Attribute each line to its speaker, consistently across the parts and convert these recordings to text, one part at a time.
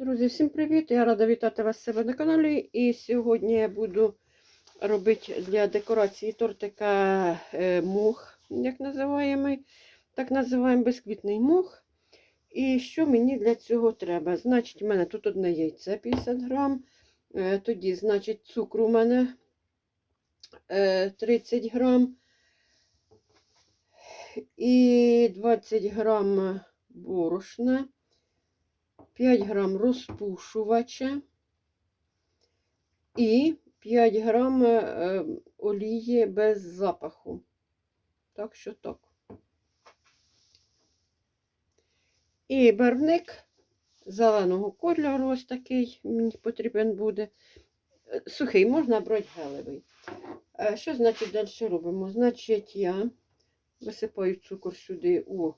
Speaker 1: Друзі, всім привіт! Я рада вітати вас в себе на каналі. І сьогодні я буду робити для декорації тортика е, мух, як називаємо. Так називаємо безквітний мух. І що мені для цього треба? Значить, у мене тут одне яйце 50 грам. Е, Тоді, значить, цукру у мене е, 30 грам. І 20 грам борошна. 5 грам розпушувача і 5 грам е, олії без запаху. Так що так. І барвник зеленого кольору, ось такий мені потрібен буде. Е, Сухий, можна брати гелевий. Е, Що значить далі робимо? Значить, я висипаю цукор сюди у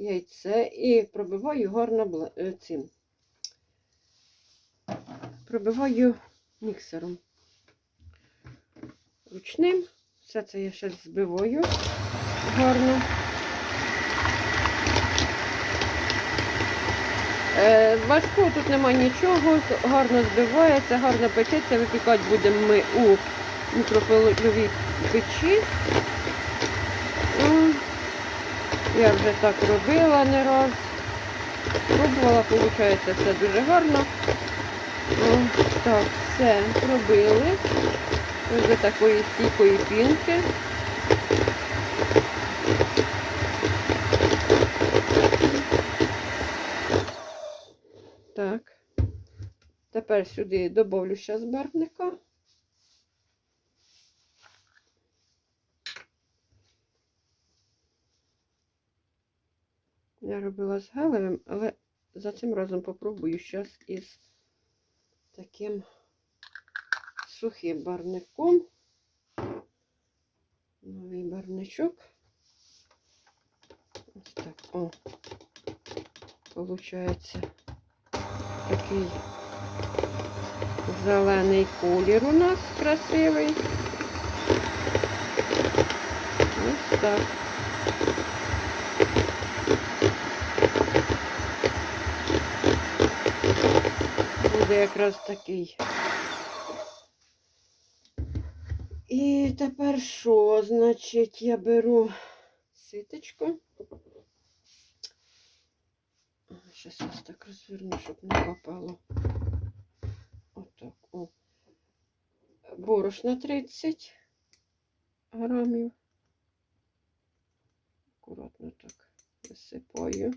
Speaker 1: яйце і пробиваю гарно е, цим. Пробиваю міксером. Ручним. Все це я ще збиваю гарно. Е, важкого тут немає нічого, гарно збивається, гарно печеться, випікати будемо ми у мікрохвильовій печі. Я вже так робила не раз. Пробувала, виходить, все дуже гарно. О, так, все робили. Ось такої стійкої пінки. Так. Тепер сюди добавлю ще барвника. Я робила з галевим, але за цим разом попробую зараз із таким сухим барвником. Новий барвничок. Ось так, о. Получається такий зелений колір у нас красивий. Ось так. Буде якраз такий. І тепер що? Значить, я беру ситочку. Зараз ось так розверну, щоб не капало. Отак, о. Борошна 30 грамів. Акуратно так висипаю.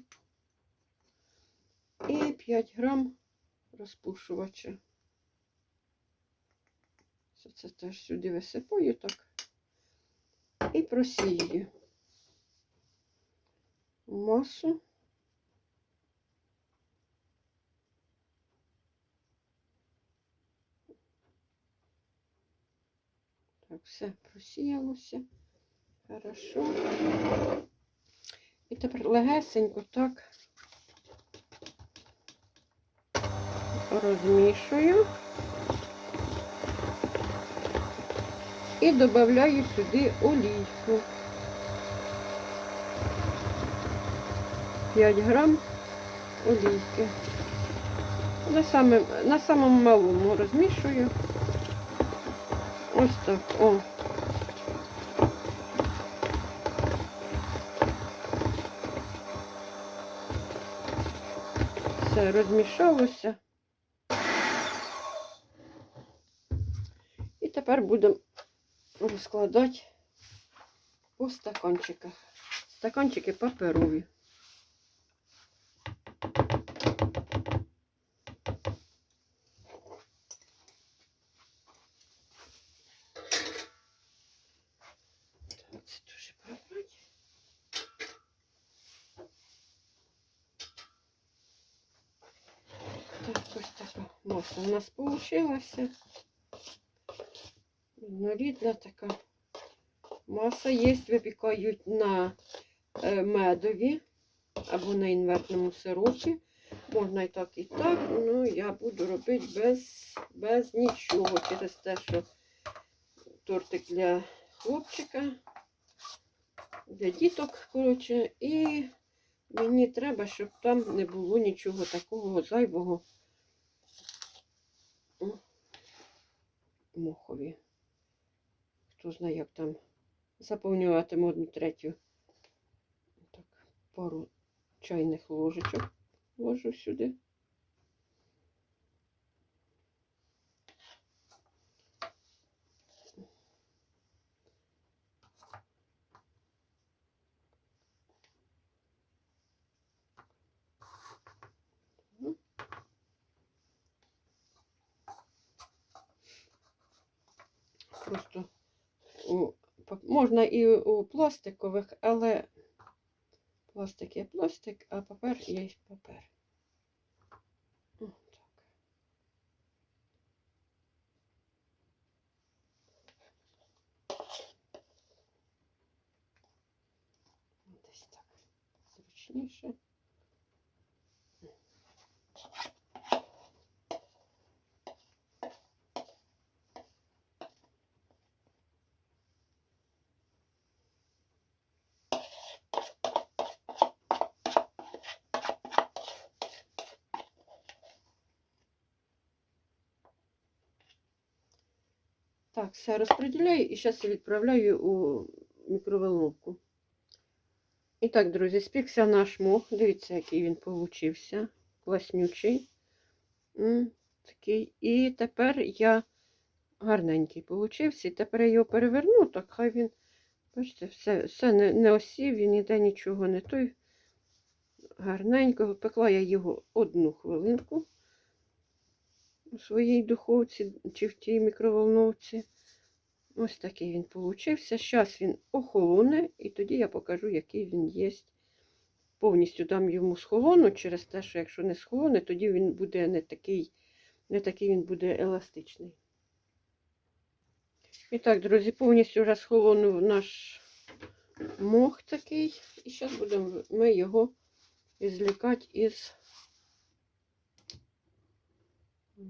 Speaker 1: І 5 грам розпушувача. Це теж сюди висипаю так. І просію масу. Так, все просіялося. Хорошо. І тепер легесенько так розмішую і додаю сюди олійку. 5 грам олійки. На, самим, на самому малому розмішую. Ось так. О. Все розмішалося. Тепер будемо розкладати по стаканчиках. Стаканчики паперові. Так, це дуже пробувати. Так, ось така маса у нас вийшла. Однорідна така маса є, випікають на е, медові або на інвертному сиропі. Можна і так, і так. Ну, я буду робити без, без нічого. Через те, що тортик для хлопчика, для діток, коротше, і мені треба, щоб там не було нічого такого зайвого мохові. Хто знає, як там заповнюватиму одну третю. Так, пару чайних ложечок ложу сюди. Просто можна і у пластикових, але пластик є пластик, а папер є папер. Десь так зручніше. Так, все розподіляю і зараз відправляю у мікроволновку. І так, друзі, спікся наш мох. Дивіться, який він получився. Класнючий. Такий. І тепер я гарненький получився. І тепер я його переверну, так хай він, бачите, все, все не, не осів, він ніде нічого не той. Гарненько. Пекла я його одну хвилинку у своїй духовці чи в тій мікроволновці. Ось такий він получився. Зараз він охолоне, і тоді я покажу, який він є. Повністю дам йому схолону через те, що якщо не схолоне, тоді він буде не такий, не такий він буде еластичний. І так, друзі, повністю вже схолонув наш мох такий. І зараз будемо ми його злікати із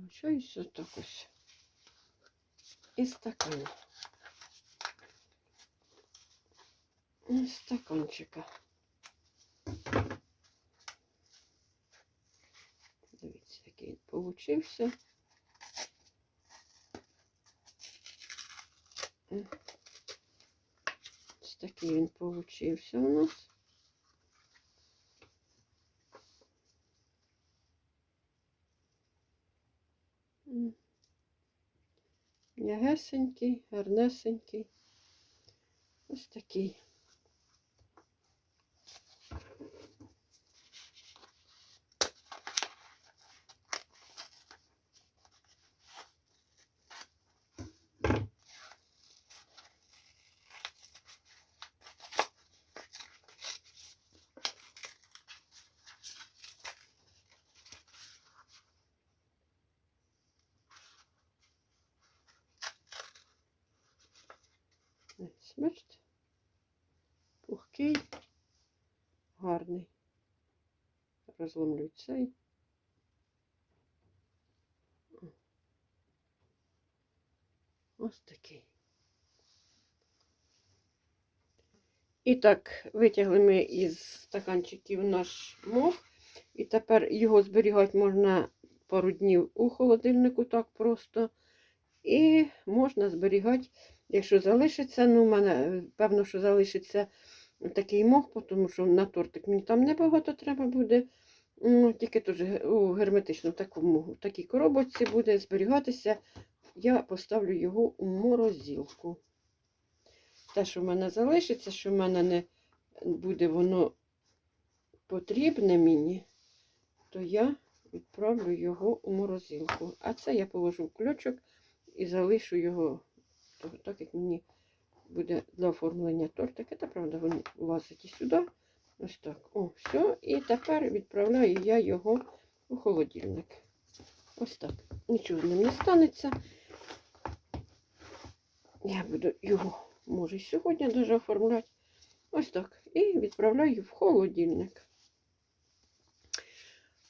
Speaker 1: Щось отак ось. І стакан. І стаканчика. Дивіться, який він получився. Ось такий він получився у нас. М. М'ягесенький, гарнесенький. Ось такий. Бачите? Пухкий, гарний. Розломлю цей. Ось такий. І так, витягли ми із стаканчиків наш мох. І тепер його зберігати можна пару днів у холодильнику так просто. І можна зберігати, якщо залишиться, ну, мене е, певно, що залишиться такий мох, тому що на тортик мені там небагато треба буде. Ну, тільки теж у герметичному такому, в такій коробочці буде зберігатися. Я поставлю його у морозилку. Те, що в мене залишиться, що в мене не буде воно потрібне мені, то я відправлю його у морозилку. А це я положу в ключок і залишу його то- так, як мені буде для оформлення тортика. Та правда, він влазить і сюди. Ось так. О, все. І тепер відправляю я його у холодильник. Ось так. Нічого з ним не станеться. Я буду його, може, сьогодні дуже оформляти. Ось так. І відправляю в холодильник.